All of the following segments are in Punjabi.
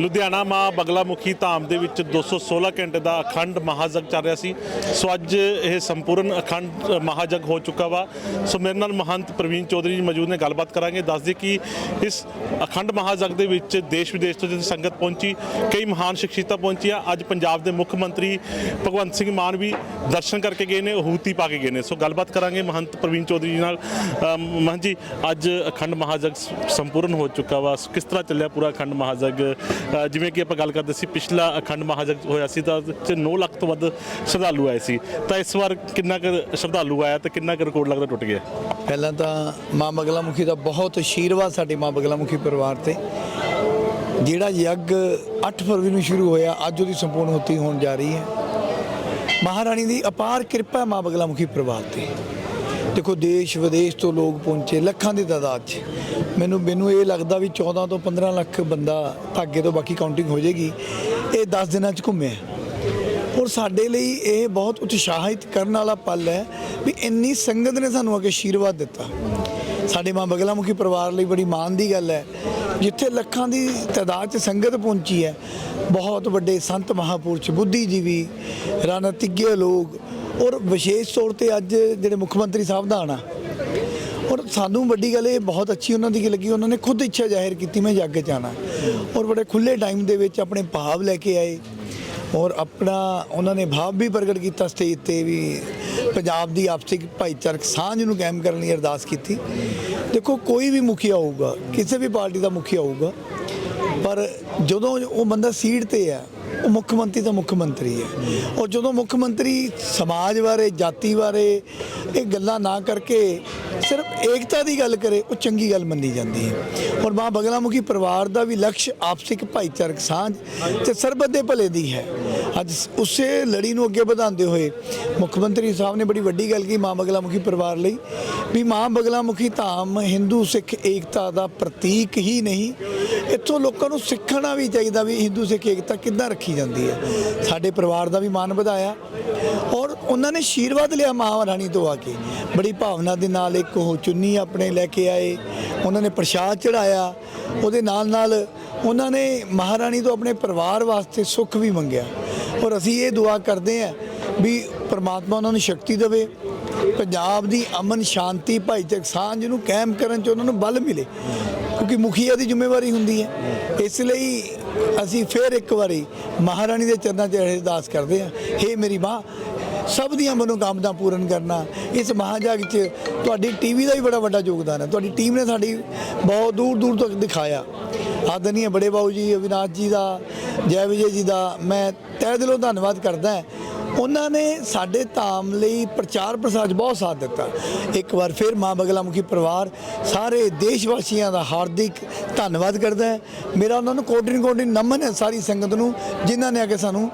ਲੁਧਿਆਣਾ ਮਾਂ ਬਗਲਾ ਮੁਖੀ ਧਾਮ ਦੇ ਵਿੱਚ 216 ਘੰਟੇ ਦਾ ਅਖੰਡ ਮਹਾਜਗ ਚੱਲ ਰਿਹਾ ਸੀ। ਸੋ ਅੱਜ ਇਹ ਸੰਪੂਰਨ ਅਖੰਡ ਮਹਾਜਗ ਹੋ ਚੁੱਕਾ ਵਾ। ਸੋ ਮੇਰੇ ਨਾਲ ਮਹੰਤ ਪ੍ਰਵੀਨ ਚੌਧਰੀ ਜੀ ਮੌਜੂਦ ਨੇ ਗੱਲਬਾਤ ਕਰਾਂਗੇ। ਦੱਸ ਕਿ ਇਸ ਅਖੰਡ ਮਹਾਜਗ ਦੇ ਵਿੱਚ ਦੇਸ਼ ਵਿਦੇਸ਼ ਤੋਂ ਜਿਹੜੀ ਸੰਗਤ ਪਹੁੰਚੀ ਕਈ ਮਹਾਨ ਸ਼ਖਸੀਅਤਾਂ ਪਹੁੰਚੀਆਂ। ਅੱਜ ਪੰਜਾਬ ਦੇ ਮੁੱਖ ਮੰਤਰੀ ਭਗਵੰਤ ਸਿੰਘ ਮਾਨ ਵੀ ਦਰਸ਼ਨ ਕਰਕੇ ਗਏ ਨੇ ਹੂਤੀ ਪਾ ਕੇ ਗਏ ਨੇ। ਸੋ ਗੱਲਬਾਤ ਕਰਾਂਗੇ ਮਹੰਤ ਪ੍ਰਵੀਨ ਚੌਧਰੀ ਜੀ ਨਾਲ। ਅਮ, ਮਹੰਤ ਜੀ ਅੱਜ ਅਖੰਡ ਮਹਾਜਗ ਸੰਪੂਰਨ ਹੋ ਚੁੱਕਾ ਵਾ। ਕਿਸ ਤਰ੍ਹਾਂ ਚੱਲਿਆ ਪੂਰਾ ਅਖੰਡ ਮਹਾਜਗ? ਜਿਵੇਂ ਕਿ ਆਪਾਂ ਗੱਲ ਕਰਦੇ ਸੀ, ਪਿਛਲਾ ਅਖੰਡ ਮਹਾਜਗ ਹੋਇਆ ਸੀ, ਤਾਂ 'ਚ 9 ਲੱਖ ਤੋਂ ਵੱਧ ਸ਼ਰਧਾਲੂ ਆਏ ਸੀ। ਤਾਂ ਇਸ ਵਾਰ ਕਿੰਨਾ ਕੁ ਸ਼ਰਧਾਲੂ ਆਇਆ ਤੇ ਕਿੰਨਾ ਕੁ ਰਿਕਾਰਡ ਲੱਗਦਾ ਟੁੱਟ ਗਿਆ? ਪਹਿਲਾਂ ਤਾਂ ਮਾਂ ਬਗਲਾ ਮੁਖੀ ਦਾ ਬਹੁਤ ਆਸ਼ੀਰਵਾਦ ਸਾਡੇ ਮਾਂ ਬਗਲਾ ਮੁਖੀ ਪਰਿਵਾਰ ਤੇ। ਜਿਹੜਾ ਯੱਗ 8 ਫਰਵਰੀ ਨੂੰ ਸ਼ੁਰੂ ਹੋਇਆ, ਅੱਜ ਉਹਦੀ ਸੰਪੂਰਨ ਹੁਤੀ ਹੋਣ ਜਾ ਰਹੀ ਹੈ। ਮਹਾਰਾਣੀ ਦੀ ਅਪਾਰ ਕਿਰਪਾ ਮਾਂ ਬਗਲਾ ਮੁਖੀ ਪਰਿਵਾਰ ਤੇ। ਦੇਖੋ, ਦੇਸ਼ ਵਿਦੇਸ਼ ਤੋਂ ਲੋਕ ਪਹੁੰਚੇ, ਲੱਖਾਂ ਦੀ ਤਾਦਾਦ 'ਚ। ਮੈਨੂੰ ਮੈਨੂੰ ਇਹ ਲੱਗਦਾ ਵੀ 14 ਤੋਂ 15 ਲੱਖ ਬੰਦਾ ਧਾਗੇ ਤੋਂ ਬਾਕੀ ਕਾਊਂਟਿੰਗ ਹੋ ਜਾਏਗੀ। ਇਹ 10 ਦਿਨਾਂ 'ਚ ਘੁੰਮਿਆ। ਔਰ ਸਾਡੇ ਲਈ ਇਹ ਬਹੁਤ ਉਤਸ਼ਾਹਿਤ ਕਰਨ ਵਾਲਾ ਪਲ ਹੈ ਵੀ ਇੰਨੀ ਸੰਗਤ ਨੇ ਸਾਨੂੰ ਅੱਗੇ ਆਸ਼ੀਰਵਾਦ ਦਿੱਤਾ। ਸਾਡੇ ਮਾਂ ਬਗਲਾ ਮੁਖੀ ਪਰਿਵਾਰ ਲਈ ਬੜੀ ਮਾਣ ਦੀ ਗੱਲ ਹੈ। ਜਿੱਥੇ ਲੱਖਾਂ ਦੀ ਤਾਦਾਦ 'ਚ ਸੰਗਤ ਪਹੁੰਚੀ ਹੈ, ਬਹੁਤ ਵੱਡੇ ਸੰਤ ਮਹਾਪੁਰਸ਼, ਬੁੱਧੀਜੀਵੀ ਰਾਣਤੀਗੇ ਲੋਕ ਔਰ ਵਿਸ਼ੇਸ਼ ਤੌਰ ਤੇ ਅੱਜ ਜਿਹੜੇ ਮੁੱਖ ਮੰਤਰੀ ਸਾਹਿਬ ਦਾ ਆਣਾ ਔਰ ਸਾਨੂੰ ਵੱਡੀ ਗੱਲ ਇਹ ਬਹੁਤ ਅੱਛੀ ਉਹਨਾਂ ਦੀ ਲੱਗੀ, ਉਹਨਾਂ ਨੇ ਖੁਦ ਇੱਛਾ ਜ਼ਾਹਿਰ ਕੀਤੀ, ਮੈਂ ਜੱਗ ਚ ਆਉਣਾ ਔਰ ਬੜੇ ਖੁੱਲੇ ਟਾਈਮ ਦੇ ਵਿੱਚ ਆਪਣੇ ਭਾਵ ਲੈ ਕੇ ਆਏ, ਔਰ ਆਪਣਾ ਉਹਨਾਂ ਨੇ ਭਾਵ ਵੀ ਪ੍ਰਗਟ ਕੀਤਾ ਸਟੇਜ ਤੇ ਵੀ ਪੰਜਾਬ ਦੀ ਆਪਸਿਕ ਭਾਈਚਾਰਕ ਸਾਂਝ ਨੂੰ ਕਾਇਮ ਕਰਨ ਲਈ ਅਰਦਾਸ ਕੀਤੀ। ਦੇਖੋ, ਕੋਈ ਵੀ ਮੁਖੀਆ ਹੋਊਗਾ, ਕਿਸੇ ਵੀ ਪਾਰਟੀ ਦਾ ਮੁਖੀਆ ਹੋਊਗਾ ਪਰ ਜਦੋਂ ਉਹ ਬੰਦਾ ਸੀਟ ਤੇ ਹੈ, ਉਹ ਮੁੱਖ ਮੰਤਰੀ ਤਾਂ ਮੁੱਖ ਮੰਤਰੀ ਹੈ। ਔਰ ਜਦੋਂ ਮੁੱਖ ਮੰਤਰੀ ਸਮਾਜ ਬਾਰੇ, ਜਾਤੀ ਬਾਰੇ ਇਹ ਗੱਲਾਂ ਨਾ ਕਰਕੇ ਸਿਰਫ ਏਕਤਾ ਦੀ ਗੱਲ ਕਰੇ, ਉਹ ਚੰਗੀ ਗੱਲ ਮੰਨੀ ਜਾਂਦੀ ਹੈ। ਔਰ ਮਾਂ ਬਗਲਾਮੁਖੀ ਪਰਿਵਾਰ ਦਾ ਵੀ ਲਕਸ਼ ਆਪਸਿਕ ਭਾਈਚਾਰਕ ਸਾਂਝ ਤੇ ਸਰਬੱਤ ਦੇ ਭਲੇ ਦੀ ਹੈ। ਅੱਜ ਉਸੇ ਲੜੀ ਨੂੰ ਅੱਗੇ ਵਧਾਉਂਦੇ ਹੋਏ ਮੁੱਖ ਮੰਤਰੀ ਸਾਹਿਬ ਨੇ ਬੜੀ ਵੱਡੀ ਗੱਲ ਕੀਤੀ ਮਾਂ ਬਗਲਾਮੁਖੀ ਪਰਿਵਾਰ ਲਈ ਵੀ ਮਾਂ ਬਗਲਾਮੁਖੀ ਧਾਮ ਹਿੰਦੂ ਸਿੱਖ ਏਕਤਾ ਦਾ ਪ੍ਰਤੀਕ ਹੀ ਨਹੀਂ। ਇੱਥੋਂ ਲੋਕਾਂ ਨੂੰ ਸਿੱਖਣਾ ਵੀ ਚਾਹੀਦਾ ਵੀ ਹਿੰਦੂ, ਸਿੱਖ, ਏਕਤਾ ਕਿੱਦਾਂ ਰੱਖੀ ਜਾਂਦੀ ਹੈ। ਸਾਡੇ ਪਰਿਵਾਰ ਦਾ ਵੀ ਮਾਨ ਵਧਾਇਆ। ਔਰ ਉਹਨਾਂ ਨੇ ਆਸ਼ੀਰਵਾਦ ਲਿਆ ਮਹਾਰਾਣੀ ਤੋਂ ਆ ਕੇ। ਬੜੀ ਭਾਵਨਾ ਦੇ ਨਾਲ ਇੱਕ ਉਹ ਚੁੰਨੀ ਆਪਣੇ ਲੈ ਕੇ ਆਏ। ਉਹਨਾਂ ਨੇ ਪ੍ਰਸ਼ਾਦ ਚੜਾਇਆ ਉਹਦੇ ਨਾਲ ਨਾਲ ਉਹਨਾਂ ਨੇ ਮਹਾਰਾਣੀ ਤੋਂ ਆਪਣੇ ਪਰਿਵਾਰ ਵਾਸਤੇ ਸੁੱਖ ਵੀ ਮੰਗਿਆ। ਔਰ ਅਸੀਂ ਇਹ ਦੁਆ ਕਰਦੇ ਹਾਂ ਵੀ ਪ੍ਰਮਾਤਮਾ ਉਹਨਾਂ ਨੂੰ ਸ਼ਕਤੀ ਦੇਵੇ। ਪੰਜਾਬ ਦੀ ਅਮਨ, ਸ਼ਾਂਤੀ, ਭਾਈਚਾਰਕ ਸਾਂਝ ਨੂੰ ਕਾਇਮ ਕਰਨ 'ਚ ਉਹਨਾਂ ਨੂੰ ਬਲ ਮਿਲੇ। ਕਿਉਂਕਿ ਮੁਖੀਆ ਦੀ ਜ਼ਿੰਮੇਵਾਰੀ ਹੁੰਦੀ ਹੈ। ਇਸ ਲਈ ਅਸੀਂ ਫਿਰ ਇੱਕ ਵਾਰੀ ਮਹਾਰਾਣੀ ਦੇ ਚਰਨਾਂ 'ਚ ਅਰਦਾਸ ਕਰਦੇ ਹਾਂ, ਹੇ ਮੇਰੀ ਮਾਂ, ਸਭ ਦੀਆਂ ਮਨੋਕਾਮਨਾ ਪੂਰਨ ਕਰਨਾ। ਇਸ ਮਹਾਜਗ 'ਚ ਤੁਹਾਡੀ ਟੀਵੀ ਦਾ ਵੀ ਬੜਾ ਵੱਡਾ ਯੋਗਦਾਨ ਹੈ। ਤੁਹਾਡੀ ਟੀਮ ਨੇ ਸਾਡੀ ਬਹੁਤ ਦੂਰ ਦੂਰ ਤੱਕ ਦਿਖਾਇਆ। ਆਦਰਨੀय ਬੜੇ ਬਾਬੂ ਜੀ, ਅਵਿਨਾਸ਼ ਜੀ ਦਾ, ਜੈ ਵਿਜੇ ਜੀ ਦਾ, ਮੈਂ ਤਹਿ ਦਿਲੋਂ ਧੰਨਵਾਦ ਕਰਦਾ ਹਾਂ। ਉਹਨਾਂ ਨੇ ਸਾਡੇ ਧਾਮ ਲਈ ਪ੍ਰਚਾਰ ਪ੍ਰਸਾਰ 'ਚ ਬਹੁਤ ਸਾਥ ਦਿੱਤਾ। ਇੱਕ ਵਾਰ ਫਿਰ ਮਾਂ ਬਗਲਾ ਮੁਖੀ ਪਰਿਵਾਰ ਸਾਰੇ ਦੇਸ਼ ਵਾਸੀਆਂ ਦਾ ਹਾਰਦਿਕ ਧੰਨਵਾਦ ਕਰਦਾ ਹੈ। ਮੇਰਾ ਉਹਨਾਂ ਨੂੰ ਕੋਟਿਨ ਕੋਟਿਨ ਨਮਨ ਹੈ ਸਾਰੀ ਸੰਗਤ ਨੂੰ ਜਿਨ੍ਹਾਂ ਨੇ ਆ ਕੇ ਸਾਨੂੰ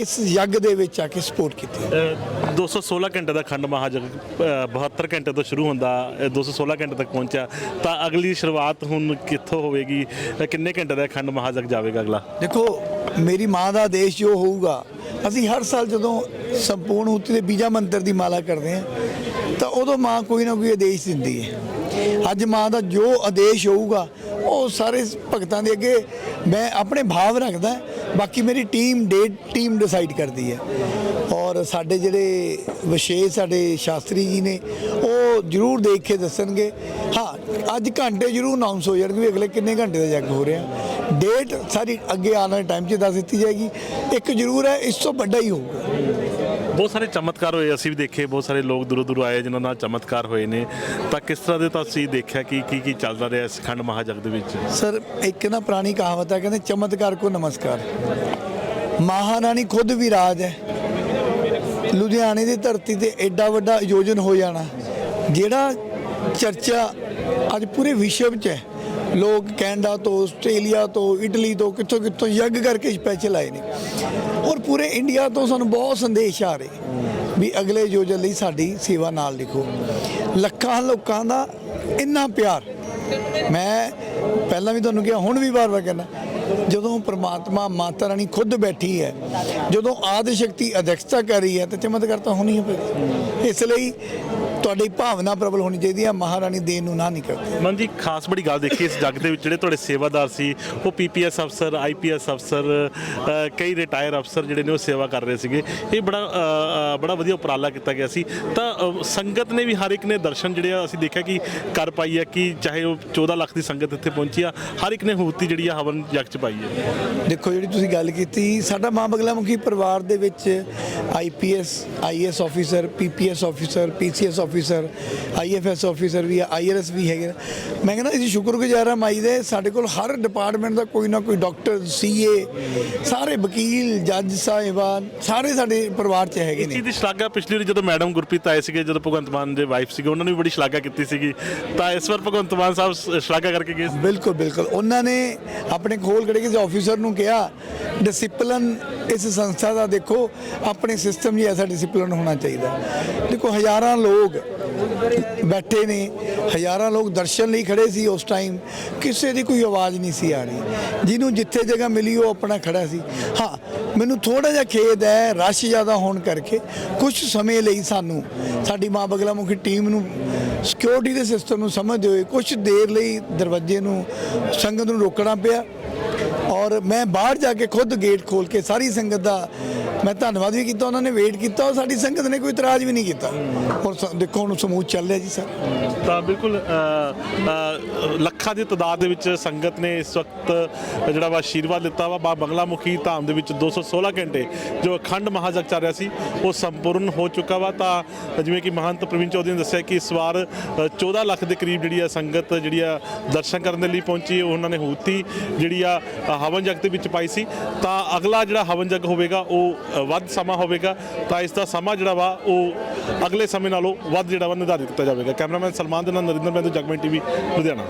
ਇਸ ਯੱਗ ਦੇ ਵਿੱਚ ਆ ਕੇ ਸਪੋਰਟ ਕੀਤੀ। ਅ, 216 ਘੰਟੇ ਦਾ ਅਖੰਡ ਮਹਾਯਗ ਅ, 72 ਘੰਟੇ ਤੋਂ ਸ਼ੁਰੂ ਹੁੰਦਾ ਇਹ 216 ਘੰਟੇ ਤੱਕ ਪਹੁੰਚਿਆ। ਤਾਂ ਅਗਲੀ ਸ਼ੁਰੂਆਤ ਹੁਣ ਕਿੱਥੋਂ ਹੋਵੇਗੀ? ਕਿੰਨੇ ਘੰਟੇ ਦਾ ਅਖੰਡ ਮਹਾਯਗ ਜਾਵੇਗਾ ਅਗਲਾ? ਦੇਖੋ ਮੇਰੀ ਮਾਂ ਦਾ ਆਦੇਸ਼ ਜੋ ਹੋਊਗਾ ਅਸੀਂ ਹਰ ਸਾਲ ਜਦੋਂ ਸੰਪੂਰਨ ਉਤੇ ਦੇ ਬੀਜਾ ਮੰਤਰ ਦੀ ਮਾਲਾ ਕਰਦੇ ਹਾਂ, ਤਾਂ ਉਦੋਂ ਮਾਂ ਕੋਈ ਨਾ ਕੋਈ ਆਦੇਸ਼ ਦਿੰਦੀ ਹੈ। ਅੱਜ ਮਾਂ ਦਾ ਜੋ ਆਦੇਸ਼ ਹੋਊਗਾ, ਉਹ ਸਾਰੇ ਭਗਤਾਂ ਦੇ ਅੱਗੇ ਮੈਂ ਆਪਣੇ ਭਾਵ ਰੱਖਦਾ, ਬਾਕੀ ਮੇਰੀ ਟੀਮ ਡੇਟ ਟੀਮ ਡਿਸਾਈਡ ਕਰਦੀ ਹੈ। ਔਰ ਸਾਡੇ ਜਿਹੜੇ ਵਿਸ਼ੇਸ਼ ਸਾਡੇ ਸ਼ਾਸਤਰੀ ਜੀ ਨੇ, ਉਹ ਜਰੂਰ ਦੇਖ ਕੇ ਦੱਸਣਗੇ, ਹਾਂ, ਅੱਜ ਘੰਟੇ ਜਰੂਰ ਅਨਾਉਂਸ ਹੋ ਜਾਣਗੇ ਵੀ ਅਗਲੇ ਕਿੰਨੇ ਘੰਟੇ ਦਾ ਜੱਗ ਹੋ ਰਿਹਾ। ਡੇਟ ਸਾਰੀ ਅੱਗੇ ਆਉਣ ਵਾਲੇ ਟਾਈਮ 'ਚ ਦੱਸ ਦਿੱਤੀ ਜਾਏਗੀ। ਇੱਕ ਜਰੂਰ ਹੈ ਇਸ ਤੋਂ ਵੱਡਾ ਹੀ ਹੋਊਗਾ। ਬਹੁਤ ਸਾਰੇ ਚਮਤਕਾਰ ਹੋਏ ਅਸੀਂ ਵੀ ਦੇਖੇ ਬਹੁਤ ਸਾਰੇ ਲੋਕ ਦੂਰੋਂ ਦੂਰੋਂ ਆਏ ਜਿਨ੍ਹਾਂ ਨਾਲ ਚਮਤਕਾਰ ਹੋਏ ਨੇ। ਤਾਂ ਕਿਸ ਤਰ੍ਹਾਂ ਦੇ ਤੁਸੀਂ ਦੇਖਿਆ ਕਿ ਕੀ ਕੀ ਚੱਲਦਾ ਰਿਹਾ ਇਸ ਅਖੰਡ ਮਹਾਯਗ ਦੇ ਵਿੱਚ? ਸਰ ਇੱਕ ਨਾ ਪੁਰਾਣੀ ਕਹਾਵਤ ਹੈ ਕਹਿੰਦੇ ਚਮਤਕਾਰ ਕੋ ਨਮਸਕਾਰ। ਮਹਾਰਾਣੀ ਖੁਦ ਵੀ ਰਾਜ ਹੈ। ਲੁਧਿਆਣੇ ਦੀ ਧਰਤੀ ਤੇ ਐਡਾ ਵੱਡਾ ਆਯੋਜਨ ਹੋ ਜਾਣਾ ਜਿਹੜਾ ਚਰਚਾ ਅੱਜ ਪੂਰੇ ਵਿਸ਼ਵ 'ਚ ਹੈ। ਲੋਕ ਕੈਨੇਡਾ ਤੋਂ, ਆਸਟ੍ਰੇਲੀਆ ਤੋਂ, ਇਟਲੀ ਤੋਂ, ਕਿੱਥੋਂ ਕਿੱਥੋਂ ਯੱਗ ਕਰਕੇ ਸਪੈਸ਼ਲ ਆਏ ਨੇ। ਔਰ ਪੂਰੇ ਇੰਡੀਆ ਤੋਂ ਸਾਨੂੰ ਬਹੁਤ ਸੰਦੇਸ਼ ਆ ਰਹੇ ਵੀ ਅਗਲੇ ਆਯੋਜਨ ਲਈ ਸਾਡੀ ਸੇਵਾ ਨਾਲ ਲਿਖੋ। ਲੱਖਾਂ ਲੋਕਾਂ ਦਾ ਇੰਨਾ ਪਿਆਰ। ਮੈਂ ਪਹਿਲਾਂ ਵੀ ਤੁਹਾਨੂੰ ਕਿਹਾ, ਹੁਣ ਵੀ ਵਾਰ-ਵਾਰ ਕਹਿੰਦਾ, ਜਦੋਂ ਪ੍ਰਮਾਤਮਾ ਮਾਤਾ ਰਾਣੀ ਖੁਦ ਬੈਠੀ ਹੈ, ਜਦੋਂ ਆਦਿ ਸ਼ਕਤੀ ਅਧਿਕਸ਼ਤਾ ਕਰ ਰਹੀ ਹੈ, ਤਾਂ ਚਮਤਕਾਰ ਤਾਂ ਹੋਣੀ ਹੈ ਇਸ ਲਈ ਤੁਹਾਡੀ ਭਾਵਨਾ ਪ੍ਰਬਲ ਹੋਣੀ ਚਾਹੀਦੀ ਹੈ ਮਹਾਰਾਣੀ ਦੇਣ ਨੂੰ ਨਾ ਨਹੀਂ ਕਰਦੀ ਮਨ ਜੀ ਖਾਸ ਬੜੀ ਗੱਲ ਦੇਖੀ ਇਸ ਜੱਗ ਦੇ ਵਿੱਚ ਜਿਹੜੇ ਤੁਹਾਡੇ ਸੇਵਾਦਾਰ ਸੀ ਉਹ ਪੀਪੀਐਸ ਅਫਸਰ ਆਈਪੀਐਸ ਅਫਸਰ ਅ, ਕਈ ਰਿਟਾਇਰ ਅਫਸਰ ਜਿਹੜੇ ਨੇ ਉਹ ਸੇਵਾ ਕਰ ਰਹੇ ਸੀਗੇ। ਇਹ ਬੜਾ ਅ, ਅ, ਬੜਾ ਵਧੀਆ ਉਪਰਾਲਾ ਕੀਤਾ ਗਿਆ ਸੀ। ਤਾਂ ਅ, ਸੰਗਤ ਨੇ ਵੀ ਹਰ ਇੱਕ ਨੇ ਦਰਸ਼ਨ ਜਿਹੜੇ ਆ ਅਸੀਂ ਦੇਖਿਆ ਕਿ ਕਰ ਪਾਈ ਹੈ ਕਿ ਚਾਹੇ ਉਹ 14 ਲੱਖ ਦੀ ਸੰਗਤ ਇੱਥੇ ਪਹੁੰਚੀ ਆ ਹਰ ਇੱਕ ਨੇ ਹੂਤੀ ਜਿਹੜੀ ਆ ਹਵਨ ਜਗ ਚ ਪਾਈ ਹੈ ਦੇਖੋ ਜਿਹੜੀ ਤੁਸੀਂ ਗੱਲ ਕੀਤੀ ਸਾਡਾ ਮਾਂ ਬਗਲਾ ਮੁਖੀ ਪਰਿਵਾਰ ਦੇ ਵਿੱਚ IPS IS officer PPS officer PCS officer IFS officer we IRS ਵੀ ਹੈਗੇ। ਮੈਂ ਕਹਿੰਦਾ ਅਸੀਂ ਸ਼ੁਕਰਗੁਜ਼ਾਰ ਹਾਂ ਮਾਈ ਦੇ ਸਾਡੇ ਕੋਲ ਹਰ ਡਿਪਾਰਟਮੈਂਟ ਦਾ ਕੋਈ ਨਾ ਕੋਈ ਡਾਕਟਰ ਸੀਏ ਸਾਰੇ ਵਕੀਲ ਜੱਜ ਸਾਹਿਬਾਨ ਸਾਰੇ ਸਾਡੇ ਪਰਿਵਾਰ 'ਚ ਹੈਗੇ ਇਸ ਨੇ ਦੀ ਸ਼ਲਾਘਾ ਪਿਛਲੀ ਵਾਰੀ ਜਦੋਂ ਮੈਡਮ ਗੁਰਪ੍ਰੀਤ ਆਏ ਸੀਗੇ ਜਦੋਂ ਭਗਵੰਤ ਮਾਨ ਦੇ ਵਾਈਫ ਸੀਗੇ ਉਹਨਾਂ ਨੇ ਵੀ ਬੜੀ ਸ਼ਲਾਘਾ ਕੀਤੀ ਸੀਗੀ ਤਾਂ ਇਸ ਵਾਰ ਭਗਵੰਤ ਮਾਨ ਸਾਹਿਬ ਸ਼ਲਾਘਾ ਕਰਕੇ ਗਏ। ਬਿਲਕੁਲ ਬਿਲਕੁਲ ਉਹਨਾਂ ਨੇ ਆਪਣੇ ਖੋਲ ਖੜੇ ਕਿਸੇ ਆਫੀਸਰ ਨੂੰ ਕਿਹਾ ਡਿਸਪਲਿਨ ਇਸ ਸੰਸਥਾ ਦਾ ਦੇਖੋ ਆਪਣੇ ਸਿਸਟਮ 'ਚ ਐਸਾ ਡਿਸਪਲਿਨ ਹੋਣਾ ਚਾਹੀਦਾ ਦੇਖੋ ਹਜ਼ਾਰਾਂ ਲੋਕ ਬੈਠੇ ਨੇ। ਹਜ਼ਾਰਾਂ ਲੋਕ ਦਰਸ਼ਨ ਲਈ ਖੜੇ ਸੀ ਉਸ ਟਾਈਮ ਕਿਸੇ ਦੀ ਕੋਈ ਆਵਾਜ਼ ਨਹੀਂ ਸੀ ਆ ਰਹੀ। ਜਿਹਨੂੰ ਜਿੱਥੇ ਜਗ੍ਹਾ ਮਿਲੀ, ਉਹ ਆਪਣਾ ਖੜਾ ਸੀ। ਹਾਂ, ਮੈਨੂੰ ਥੋੜਾ ਜਿਹਾ ਖੇਦ ਹੈ, ਰਸ਼ ਜ਼ਿਆਦਾ ਹੋਣ ਕਰਕੇ। ਕੁਝ ਸਮੇਂ ਲਈ ਸਾਨੂੰ ਸਾਡੀ ਮਾਂ ਬਗਲਾ ਮੁਖੀ ਟੀਮ ਨੂੰ ਸਿਕਿਉਰਿਟੀ ਦੇ ਸਿਸਟਮ ਨੂੰ ਸਮਝਦੇ ਹੋਏ ਕੁਝ ਦੇਰ ਲਈ ਦਰਵਾਜ਼ੇ ਨੂੰ, ਸੰਗਤ ਨੂੰ ਰੋਕਣਾ ਪਿਆ। ਔਰ ਮੈਂ ਬਾਹਰ ਜਾ ਕੇ ਖੁਦ ਗੇਟ ਖੋਲ ਕੇ ਸਾਰੀ ਸੰਗਤ ਦਾ ਮੈਂ ਧੰਨਵਾਦ ਵੀ ਕੀਤਾ ਉਹਨਾਂ ਨੇ ਵੇਟ ਕੀਤਾ ਔਰ ਸਾਡੀ ਸੰਗਤ ਨੇ ਕੋਈ ਇਤਰਾਜ਼ ਵੀ ਨਹੀਂ ਕੀਤਾ। ਔਰ ਸ- ਦੇਖੋ ਹੁਣ ਸਮੂਹ ਚੱਲ ਰਿਹਾ ਜੀ ਸਰ। ਤਾਂ ਬਿਲਕੁਲ ਅ, ਅ, ਲੱਖਾਂ ਦੀ ਤਦਾਦ ਦੇ ਵਿੱਚ ਸੰਗਤ ਨੇ ਇਸ ਵਕਤ ਜਿਹੜਾ ਵਾ ਆਸ਼ੀਰਵਾਦ ਦਿੱਤਾ ਵਾ। ਬਾ ਬੰਗਲਾ ਮੁਖੀ ਧਾਮ ਦੇ ਵਿੱਚ 216 ਘੰਟੇ ਜੋ ਅਖੰਡ ਮਹਾਜਗ ਚੱਲ ਰਿਹਾ ਸੀ ਉਹ ਸੰਪੂਰਨ ਹੋ ਚੁੱਕਾ ਵਾ। ਤਾਂ ਜਿਵੇਂ ਕਿ ਮਹੰਤ ਪ੍ਰਵੀਨ ਚੌਧਰੀ ਨੇ ਦੱਸਿਆ ਕਿ ਇਸ ਵਾਰ ਅ, 14 ਲੱਖ ਦੇ ਕਰੀਬ ਜਿਹੜੀ ਆ ਸੰਗਤ ਜਿਹੜੀ ਆ ਦਰਸ਼ਨ ਕਰਨ ਦੇ ਲਈ ਪਹੁੰਚੀ ਉਹਨਾਂ ਨੇ ਹੂਤੀ ਜਿਹੜੀ ਆ ਅ, ਹਵਨ ਜਗ ਦੇ ਵਿੱਚ ਪਾਈ ਸੀ, ਤਾਂ ਅਗਲਾ ਜਿਹੜਾ ਹਵਨ ਜਗ ਹੋਵੇਗਾ, ਉਹ ਵੱਧ ਸਮਾਂ ਹੋਵੇਗਾ, ਤਾਂ ਇਸ ਦਾ ਸਮਾਂ ਜਿਹੜਾ ਵਾ, ਉਹ ਅਗਲੇ ਸਮੇਂ ਨਾਲੋਂ ਵੱਧ ਜਿਹੜਾ ਵਾ ਨਿਰਧਾਰਿਤ ਕੀਤਾ ਜਾਵੇਗਾ। ਕੈਮਰਾਮੈਨ ਸਲਮਾਨ ਦੇ ਨਾਲ ਨਰਿੰਦਰ ਮਹਿੰਦਰ ਜਗਮਨ ਟੀਵੀ, ਲੁਧਿਆਣਾ।